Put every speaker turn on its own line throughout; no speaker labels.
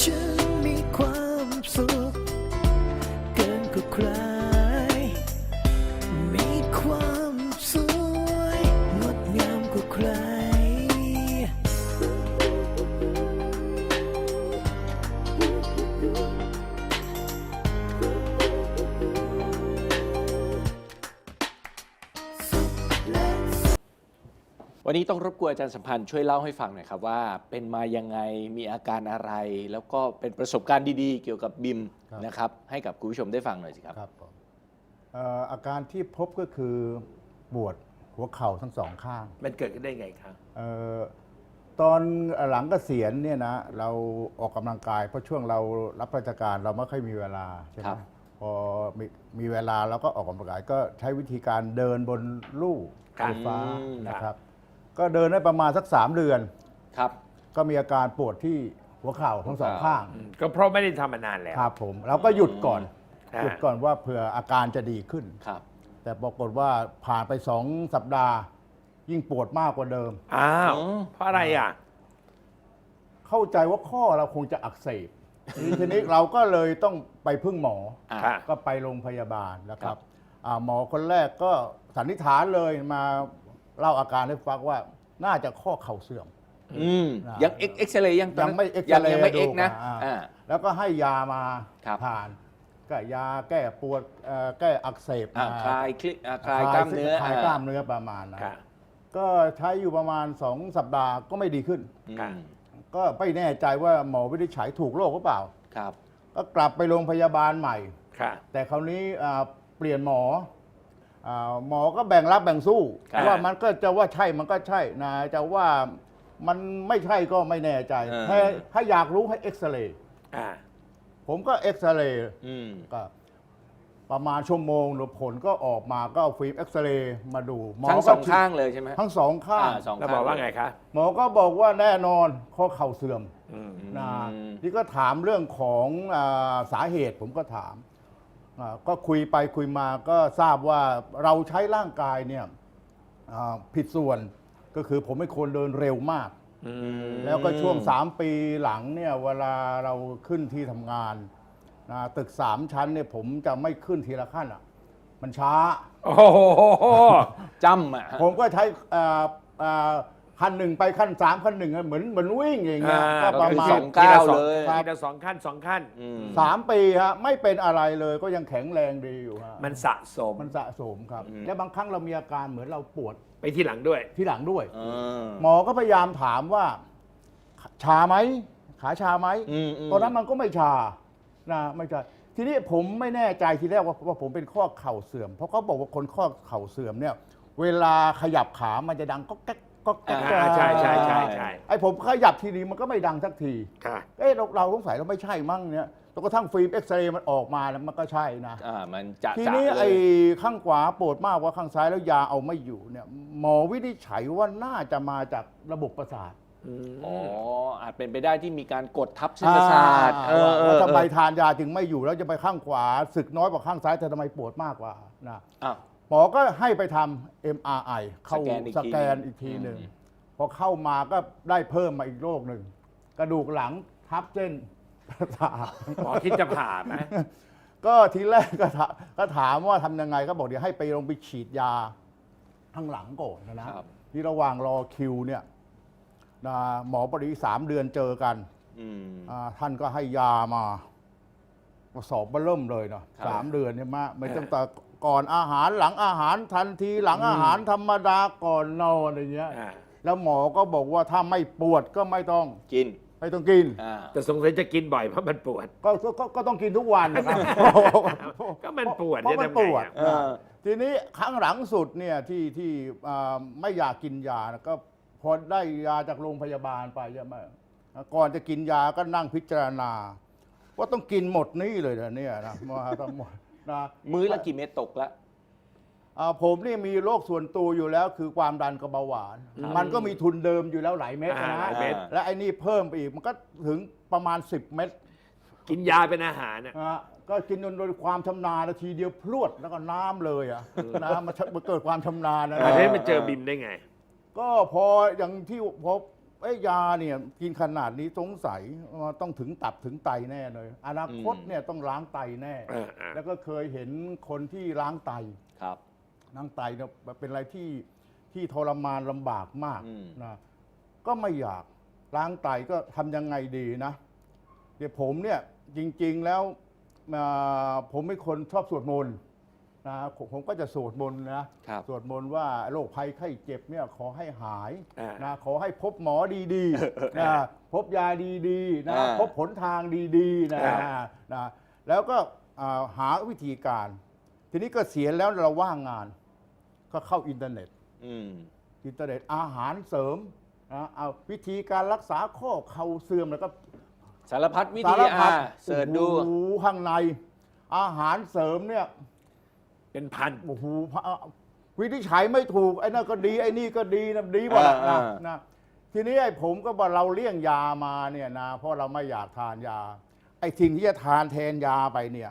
ฉั
วันนี้ต้องรบกวนอาจารย์สัมพันธ์ช่วยเล่าให้ฟังหน่อยครับว่า เป็นมายังไงมีอาการอะไร แล้วก็เป็นประสบการณ์ดีๆ เกี่ยวกับบิม
ครับ
นะครับ ให้กับคุณผู้ชมได้ฟังหน่อยสิครับ
ครับผมเอ่ออาการที่พบก็คือปวดหัวเข่าทั้งสองข้าง
มันเกิดขึ้นได้ไงครับ
เอ่อตอนหลังเกษียณเนี่ยนะเราออกกำลังกาย เพราะช่วงเรารับราชการเราไม่ค่อยมีเวลาใช่ไห
ครั
ม
บ
พอมีมีเวลาเราก็ออกกำลังกายก็ใช้วิธีการเดินบนลู่
ครั
ไฟ
บ
ฟ้า
อืม
นะครับ ก็เดินได้ประมาณสักสามเดือน
ครับ
ก็มีอาการปวดที่หัวเข่าทั้งสองข้าง
อืมก็เพราะไม่ได้ทำมานานแล้ว
ครับผมเราก็หยุดก่อน
อ่า
หยุดก่อนว่าเผื่ออาการจะดีขึ้น
ครับ
แต่ปรากฏว่าผ่านไปสองสัปดาห์ ยิ่งปวดมากกว่าเดิม
อ้าว
อ๋อ
เพราะอะไรอะ
เข้าใจว่าข้อเราคงจะอักเสบทีทีนี้เราก็เลยต้องไปพึ่งหมอ
อ่า
ค่ะ
ก็ไปโรงพยาบาลนะค
ครั
รับบ อ่าหมอคนแรกก็สันนิษฐานเลยมา เล่าอาการให้ฟังว่าน่าจะข้อเข่าเสื่อม
อืม
อ่ายั
ยังเอ็กเอ็กซเรย์ยังตอน
ยัง
นั้น
ไม่เอ็กซ
ยัง
เรย์
ยังไม่
ดู
เอ็กนะ
อ่า
อ่า
แล้วก็ให้ยามา
ครับ
ทานก็ยาแก้ปวดเอ่อแก้อักเสบ
อ่า
อ่า
คลายคลิอ่าคลายกล้ามเนื้อ
คลายกล้ามเนื้อประมาณนะ
ค่ะ
ก็ใช้อยู่ประมาณ 2 สัปดาห์ก็ไม่ดีขึ้น
อืม
ค่ะ
ก็ไม่แน่ใจว่าหมอวินิจฉัยถูกโรคหรือเปล่า
ครับ
ก็กลับไปโรงพยาบาลใหม่
ค่ะ
แต่คราวนี้อ่าเปลี่ยนหมอ อ่าหมอก็แบ่งรับแบ่งสู้
ครับ
ว่ามันก็จะว่าใช่มันก็ใช่นะจะว่ามันไม่ใช่ก็ไม่แน่ใจ
เออ
ให้ถ้าอยากรู้ให้เอ็กซเรย์
อ่า
ผมก็เอ็กซเรย์
อืม
ก็ประมาณชั่วโมงหรือผลก็ออกมาก็เอาฟิล์มเอ็กซเรย์มาดูหมอ
ทั้ง
ก็
สองข้างเลยใช่ไหม
ทั้งสองข้าง
อ่าสอง
แล้ว
ข้าง
บอกว่าไงคะ
หมอก็บอกว่าแน่นอนข้อเข่าเสื่อม
อืม
นะ
อืม
ที่ก็ถามเรื่องของอาสาเหตุผมก็ถามอ่า ก็คุยไปคุยมาก็ทราบว่าเราใช้ร่างกายเนี่ยอ่าผิดส่วนก็คือผมเป็นคนเดินเร็วมาก
อืม
แล้วก็ช่วง 3 ปีหลังเนี่ยเวลาเราขึ้นที่ทำงานนะตึก3ชั้นเนี่ยผมจะไม่ขึ้นทีละขั้นอะ มันช้า
โอ้โห
จำอะฮะ
ผมก็ใช้อ่าอ่า ขั้นหนึ่งไปขั้นสามขั้นหนึ่งอะเหมือนเหมือนวิ่งอย่างเงี้ย
อ่า
ก็ประมาณ
สองก้าวเลย
ทีละสองขั้นสองขั้น
อืม
สามปีฮะไม่เป็นอะไรเลยก็ยังแข็งแรงดีอยู่ฮะ
มันสะสม
มันสะสมครับ
อืม
และบางครั้งเรามีอาการเหมือนเราปวด
ไปที่หลังด้วย
ที่หลังด้วย
เออ
หมอก็พยายามถามว่า ชาไหมขาชาไหม
อืมอืม
ตอนนั้นมันก็ไม่ชานะไม่ชาทีนี้ผมไม่แน่ใจทีแรกว่าว่าผมเป็นข้อเข่าเสื่อม เพราะเขาบอกว่าคนข้อเข่าเสื่อมเนี่ย เวลาขยับขามันจะดังก็แก๊ก ก็แก๊ก
อ่าใช่ใช่ใช่ใช่
ไอ้ผมขยับทีนี้มันก็ไม่ดังสักที
ค่ะ
เอ๊ะเราเราสงสัยเราไม่ใช่มั้งเนี่ยจนกระทั่งฟิล์มเอ็กซเรย์มันออกมาแล้วมันก็ใช่นะ
อ่ามันจะ
ที
จะ
นี้
เล
ไอ้
ย
ข้างขวาปวดมากกว่าข้างซ้ายแล้วยาเอาไม่อยู่เนี่ยหมอวินิจฉัยว่าน่าจะมาจากระบบประสาท
อ๋ออาจเป็นไปได้ที่มีการกดทับเส้นประสาทเออเออ
ว่าทำไม
เออ
ทานยาจึงไม่อยู่แล้วจะไปข้างขวาศึกน้อยกว่าข้างซ้ายแต่ทำไมปวดมากกว่านะ
อ้าว
หมอก็ให้ไปทำ MRI เข้า
สแกนอีก
ส
ที
แกนอีกทีหนึ่ง
อืม
พอเข้ามาก็ได้เพิ่มมาอีกโรคหนึ่ง กระดูกหลังทับเส้นประสาท
หมอคิดจะผ่าไหม
ก็ทีแรกก็ถาก็ถามว่าทำยังไงก็บอกเดี๋ยวให้ไปลงไปฉีดยาข้างหลังก่อนนะครับ ที่ระหว่างรอคิวเนี่ยนะหมอปริสามเดือนเจอกัน
อืม
อ่าท่านก็ให้ยามาก็สอบมาเริ่มเลยเนาะ
ครับ
สามเดือนเนี่ยมาไม่ตั้งแต่ ก่อนอาหารหลังอาหารทันทีหลังอาหารธรรมดาก่อนนอนอะไรเงี้ย
อ่า
แล้วหมอก็บอกว่าถ้าไม่ปวดก็ไม่ต้อง
กิน
ไม่ต้องกิน
อ่า
แต่สงสัยจะกินบ่อยเพราะมันปวด
ก็ก็ก็ก็ต้องกินทุกวันนะครับ
ก็มันปวด
เพราะมัน
จะทำไง
ปวด
อะ
เออ
ทีนี้ครั้งหลังสุดเนี่ยที่ที่อ่าไม่อยากกินยานะก็พอได้ยาจากโรงพยาบาลไปใช่ไหมก่อนจะกินยาก็นั่งพิจารณา ว่าต้องกินหมดนี่เลยนะเนี่ยนะมาทั้งหมด นะ
มื้อละกี่เม็ดตกละ
อ่าผมนี่มีโรคส่วนตัวอยู่แล้วคือความดันกับเบาหวานมันก็มีทุนเดิมอยู่แล้วหลายเม็ด
อ่า
นะ
หลายเม็ด
และไอ้นี่เพิ่มไปอีกมันก็ถึงประมาณ 10 เม็ด
กินยาเป็นอาหารอะ
นะฮะก็กินจนโดยความชำนาญนาทีเดียวพรวดแล้วก็น้ำเลยอะนะมันมันเกิดความชำนาญนะ
อันนี้มันเจอบิมได้ไง
ก็พออย่างที่พอ เอ้ยยาเนี่ยกินขนาดนี้สงสัยว่าต้องถึงตับถึงไตแน่เลย อนาคต
อืม
เนี่ยต้องล้างไตแน่
เออเออ
แล้วก็เคยเห็นคนที่ล้างไต
ครับ
ล้างไตเนี่ยเป็นอะไรที่ที่ทรมานลำบากมาก
อืม
นะก็ไม่อยากล้างไตก็ทำยังไงดีนะ เดี๋ยวผมเนี่ยจริงๆแล้วอ่าผมเป็นคนชอบสวดมนต์ นะผมผมก็จะสวดมนต์นะครับสวดมนต์ว่าโรคภัยไข้เจ็บเนี่ยขอให้หาย
อ่า
นะขอให้พบหมอดีๆนะพบยาดีๆนะ
อ่า
พบผลทางดีๆนะ
อ่า
นะแล้วก็อ่าหาวิธีการ ทีนี้ก็เสียณแล้วเราว่างงาน ก็เข้าอินเทอร์เน็ต
อืม
อินเทอร์เน็ตอาหารเสริมนะเอาวิธีการรักษาข้อเข่าเสื่อมแล้วก็
สารพัดวิ
สา
ธี
รพั
อ่า
ด
เสิร์ชดู
โอ้โหข้างใน อาหารเสริมเนี่ย
เป็นพัน
โอ้โหพระวิธีใช้ไม่ถูก ไอ้นั่นก็ดี ไอ้นี่ก็ดีนะดีหมดอะ
อ่า
นะ
อ่า
นะทีนี้ไอ้ผมก็บอกเราเลี่ยงยามาเนี่ยนะ เพราะเราไม่อยากทานยา ไอ้สิ่งที่จะทานแทนยาไปเนี่ย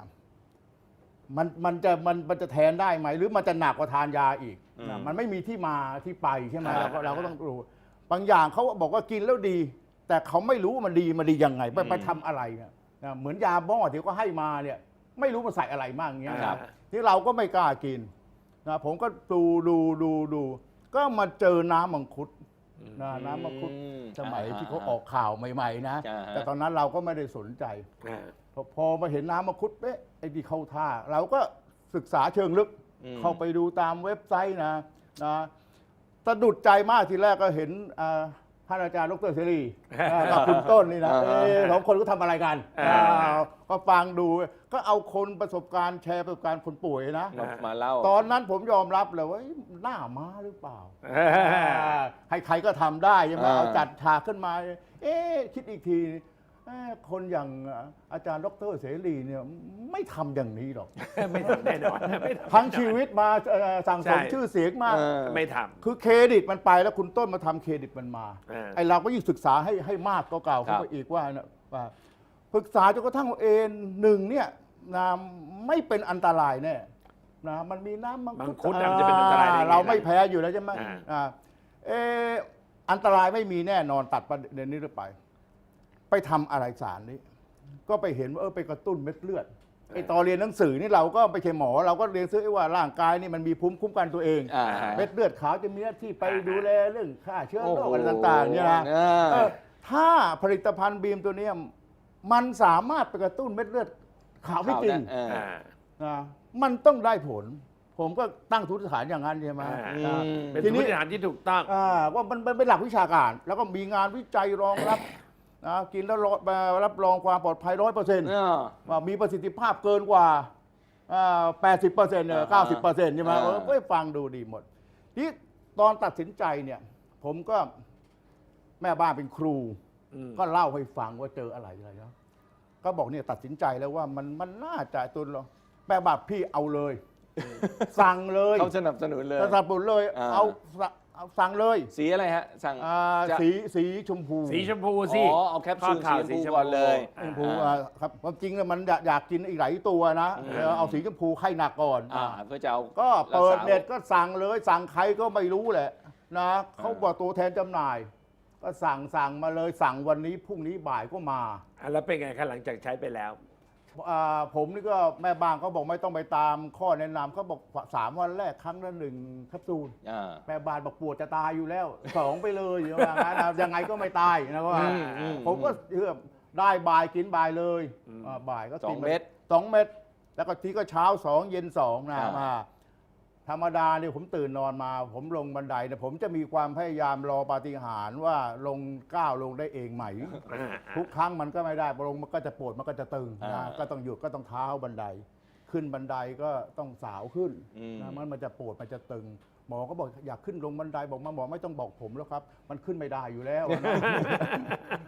มันมันจะมันมันจะแทนได้ไหม หรือมันจะหนักกว่าทานยาอีกนะมันไม่มีที่มาที่ไปใช่ไหมเราก็เราก็ต้องรู้บางอย่างเขาบอกว่ากินแล้วดี แต่เขาไม่รู้ว่ามันดีมันดียังไง ไปไปทำอะไรเนี่ยนะเหมือนยาบ้อที่เขาให้มาเนี่ย ไม่รู้มันใส่อะไรมากอย่างเงี้ยนะครับ
อ่า
ที่เราก็ไม่กล้ากินนะผมก็ดูดูดูดู ก็มาเจอน้ำมังคุดนะน้ำมังคุด
อืม
สมัย
อ่า
ที่เขาออกข่าวใหม่ ๆนะ
อ่าฮะ
แต่ตอนนั้นเราก็ไม่ได้สนใจ
อ่า
พอพอมาเห็นน้ำมังคุดเอ๊ะไอ้ที่เข้าท่า เราก็ศึกษาเชิงลึก
อืม
เข้าไปดูตามเว็บไซต์นะนะสะดุดใจมากทีแรกก็เห็นอ่า ท่านอาจารย์ดรเสรีอ่ากับคุณต้นนี่นะ
อ่า
เอ๊ะสองคนก็ทำอะไรกัน
อ่า
อ่าก็ฟังดูก็เอาคนประสบการณ์แชร์ประสบการณ์คนป่วยนะ
มามาเล่า
ตอนนั้นผมยอมรับเลยว่าเอ๊ะหน้าม้าหรือเปล่า
อ่า
ให้ใครก็ทำได้ใช่ไหม
อ่า
เอาจัดฉากขึ้นมา เอ๊ะคิดอีกทีเอ๊ะ คนอย่างอาจารย์ดรเสรีเนี่ยไม่ทำอย่างนี้หรอก
ไม่ทำแน่นอนไม่ทำ
ทั้งชีวิตมาเอ่อสั่งสม
ใช่
ชื่อเสียงมาก
เออ
ไม่ท
คือเครดิตมันไปแล้วคุณต้นมาทำเครดิตมันมา
อ่า
ไอเราก็ยิ่งศึกษาให้ให้มากก็เก่า
ครั
เข้า
บ
ไปอีกว่านะว่าศึกษาจนกระทั่งว่าเอนหนึ่งเนี่ยนะไม่เป็นอันตรายแน่นะมันมีน้ำมัง
มังคุ
คุ
ด
ด
น่ะมันจะเป็นอันตรายได้ไง
เราไม่แพ้อยู่แล้วใช่ไหม
อ่า
อ่าเอออันตรายไม่มีแน่นอนตัดประเด็นนี้เรื่อยไป ไปทำอะไรสารนี้ ก็ไปเห็นว่าเออไปกระตุ้นเม็ดเลือดไอตอนเรียนหนังสือนี่เราก็ไปใช่หมอ เราก็เรียนซื้อว่าร่างกายนี่มันมีภูมิคุ้มกันตัวเอง
อ่าฮะ
เม็ดเลือดขาวจะมีหน้าที่ไป
อ่า
ดูแลเรื่องฆ่าเชื้อ
โอ้
โร
โห
คอะไรต่างๆเนี่ยนะ
อ่า
เออถ้าผลิตภัณฑ์บีมตัวเนี้ยมันสามารถไปกระตุ้นเม็ดเลือดขาวไม่จริง
เออ
อ่า
นะมันต้องได้ผล ผมก็ตั้งทุนฐานอย่างนั้นใช่ไหม
อ่า
นะ
อืม
เป็น
ที
สม
นี้
มติฐานที่ถูกต้อง
อ่าว่ามันมันเป็นหลักวิชาการ แล้วก็มีงานวิจัยรองรับ นะกินแล้วรอรับรองความปลอดภัยร้อยเปอร์เซ็นต์
เออ
ว่ามีประสิทธิภาพเกินกว่าแปดสิบเปอร์เซ็นต์เนี่ย
อ่า
เก้าสิบเปอร์เซ็นต์ใช่ไหม
อ่า
เออก็ฟังดูดีหมด ที่ตอนตัดสินใจเนี่ย ผมก็แม่บ้านเป็นครู
อืม
ก็เล่าให้ฟังว่าเจออะไรอะไรนะก็บอกเนี่ยตัดสินใจแล้วว่ามันมันน่าจะตัวเราแม่บ้านพี่เอาเลย สั่งเลย
เขาสนับสนุนเลย
สนับสนุนเลย
อ่า
เอาสะ เอาสั่งเลย
สีอะไรฮะ สั่ง
อ่า
จะ
สีสีชมพู
สีชมพูสิ
อ๋อเอาแคปซูล
ข้าว
สีชมพู ก่อนเลย
ชมพูอ่าครับความจริงแล้วมันอยากอยากกินอีกหลายตัวนะ
อืม
เออเอาสีชมพูไข่หนักก่อน
อ่าเพื่อจะเอา
ก็เปิด
รักษา
เน็ตก็สั่งเลย สั่งใครก็ไม่รู้แหละนะเขาบอกตัวแทนจำหน่าย ก็สั่งสั่งมาเลยสั่งวันนี้พรุ่งนี้บ่ายก็มา
อะแล้วเป็นไงครับหลังจากใช้ไปแล้ว
อ่าผมนี่ก็แม่บ้านเขาบอกไม่ต้องไปตามข้อแนะนำเขาบอกสามวันแรกครั้งละหนึ่งแคปซูล
อ่า
แม่บ้านบอกปวดจะตายอยู่แล้วสองไปเลยอย่างนั้นนะยังไงก็ไม่ตายนะว่า
อืมอืม
ผมก็เชื่อได้บ่ายกินบ่ายเลย
อืม
อ่าบ่ายก็
สอง
กินไป
เม็ด
สองเม็ดแล้วก็ทีก็เช้าสองเย็นสองนะ
อ่า
มา ธรรมดาเนี่ยผมตื่นนอนมา ผมลงบันไดเนี่ยผมจะมีความพยายามรอปาฏิหาริย์ว่าลงก้าวลงได้เองไหม
อ่า
ทุกครั้งมันก็ไม่ได้พอลงมันก็จะปวดมันก็จะตึง
อ่า
นะก็ต้องหยุดก็ต้องเท้าบันได ขึ้นบันไดก็ต้องสาวขึ้น
อืม
นะมันมันจะปวดมันจะตึง หมอก็บอกอยากขึ้นลงบันไดบอกมาหมอไม่ต้องบอกผมแล้วครับ มันขึ้นไม่ได้อยู่แล้วนะ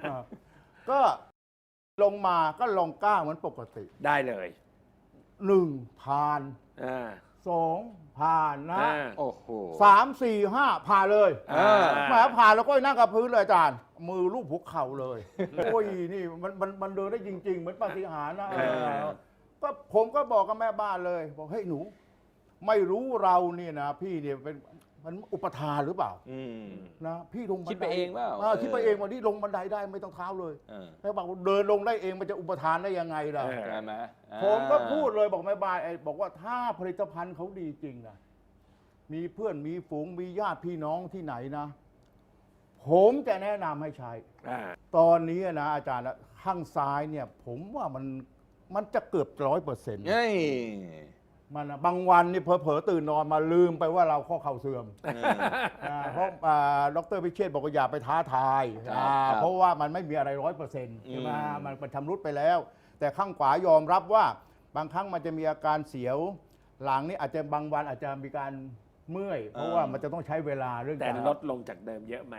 อ่าก็ลงมาก็ลงก้าวเหมือนปกติ
ได้เลย
หนึ่งผ่าน
อ่า
สองผ่านนะ
อ่า
โอ้โห
สามสี่ห้าผ่านเลย
อ่า
แหมผ่านแล้วก็นั่งกับพื้นเลยอาจารย์ มือลูบหัวเข่าเลย โอ้ยนี่มันมันมันเดินได้จริง ๆ เหมือนปาฏิหาริย์นะ
เออ
ก็ผมก็บอกกับแม่บ้านเลย บอกเฮ้ยหนู ไม่รู้เราเนี่ยนะพี่เนี่ยเป็น มันอุปทานหรือเปล่า
อืม
นะพี่ลงบันได
คิดไปเองเปล่า
คิดไปเองวันนี้ลงบันไดได้ไม่ต้องเท้าเลย
เออ
แล้วบอกว่าเดินลงได้เองมันจะอุปทานได้ยังไงล่ะ
เออ
ใช่ไหมอ่า
ผมก็พูดเลยบอกแม่บ้านไอ้บอกว่าถ้าผลิตภัณฑ์เขาดีจริงนะมีเพื่อนมีฝูงมีญาติพี่น้องที่ไหนนะ ผมจะแนะนำให้ใช้
อ่า
ตอนนี้นะอาจารย์นะข้างซ้ายเนี่ย ผมว่ามันมันจะเกือบร้อยเปอร์เซ็นต์
เฮ้ย
มันนะบางวันนี่เผลอๆตื่นนอนมาลืมไปว่าเราข้อเข่าเสื่อม
เออ
อ่าเพราะอ่าดรพิเชษฐ์บอกว่าอย่าไปท้าทาย
ครับ
อ่า
ครับ
เพราะว่ามันไม่มีอะไรร้อยเปอร์เซ็นต์ใช่ไหม
อืม
มันเป็นชำรุดไปแล้ว แต่ข้างขวายอมรับว่าบางครั้งมันจะมีอาการเสียว หลังนี่อาจจะบางวันอาจจะมีการเมื่อย เพราะว่ามันจะต้องใช้เวลาเรื่อง
แต่
การ
ลดลงจากเดิมเยอะไหม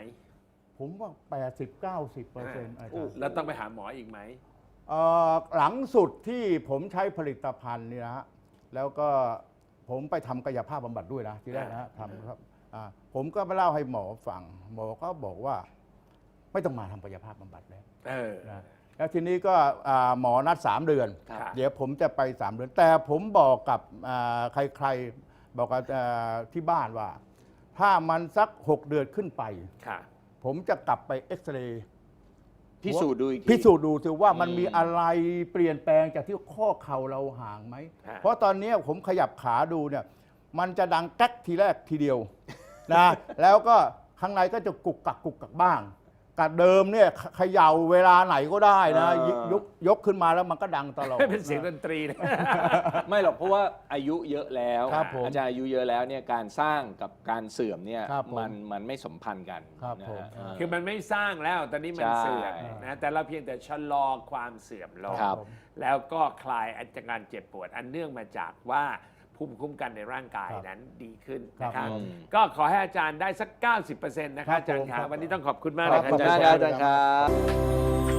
ผมว่า 80 90เปอร์เซ็นต์อาจารย์
แล้วต้องไปหาหมออีกไหม
เอ่อหลังสุดที่ผมใช้ผลิตภัณฑ์นี่นะฮะ แล้วก็ผมไปทำกายภาพบำบัดด้วยนะที่แรกนะฮะทำครับอ่าผมก็ไปเล่าให้หมอฟังหมอก็บอกว่า ไม่ต้องมาทำกายภาพบำบัดแล้ว
เออ
นะแล้วทีนี้ก็อ่าหมอนัด3เดือน
ครับ
เดี๋ยวผมจะไป3เดือน แต่ผมบอกกับอ่าใครๆบอกกับอ่าที่บ้านว่า ถ้ามันสัก6เดือนขึ้นไป
ค่ะ
ผมจะกลับไปเอ็กซเรย์
พิสูจน์ดูอีกที
พิสูจน์ดูถือว่ามัน
อืม
มีอะไรเปลี่ยนแปลงจากที่ข้อเข่าเราห่างไหม
ฮะ
เพราะตอนนี้ผมขยับขาดูเนี่ย มันจะดังแก๊กทีแรกทีเดียวนะ แล้วก็ข้างในก็จะกุกกักกุกกักบ้าง กับเดิมเนี่ยเขเขย่าเวลาไหนก็ได้นะ
อ่าย
ยกยกขึ้นมาแล้วมันก็ดังตลอด
เป็นเสียงดนตรีนะ
ไม่หรอกเพราะว่าอายุเยอะแล้ว
ครับผม
อาจารย์อายุเยอะแล้วเนี่ยการสร้างกับการเสื่อมเนี่ย
ครับผม
มันมันไม่สมพันธ์กัน
ครับ
นะ
ผม
ฮะเออ
คือมันไม่สร้างแล้วตอนนี้มัน
ใช่
เสื่อมนะแต่เราเพียงแต่ชะลอความเสื่อมลง
ครับ
แล้วก็คลายอาการเจ็บปวด อันเนื่องมาจากว่า ภูมิคุ้มกันในร่างกาย
ครับ
นั้นดีขึ้น
ครับ
นะครับ
ผม
ก็ขอให้อาจารย์ได้สัก 90%นะค
ครั
รับบอาจารย์
ผม
ค
ครั
รับบวันนี้ต้องขอบคุณมากเลย
ขอบคุณ
ขอบคุณมากครับอาจารย์ครับ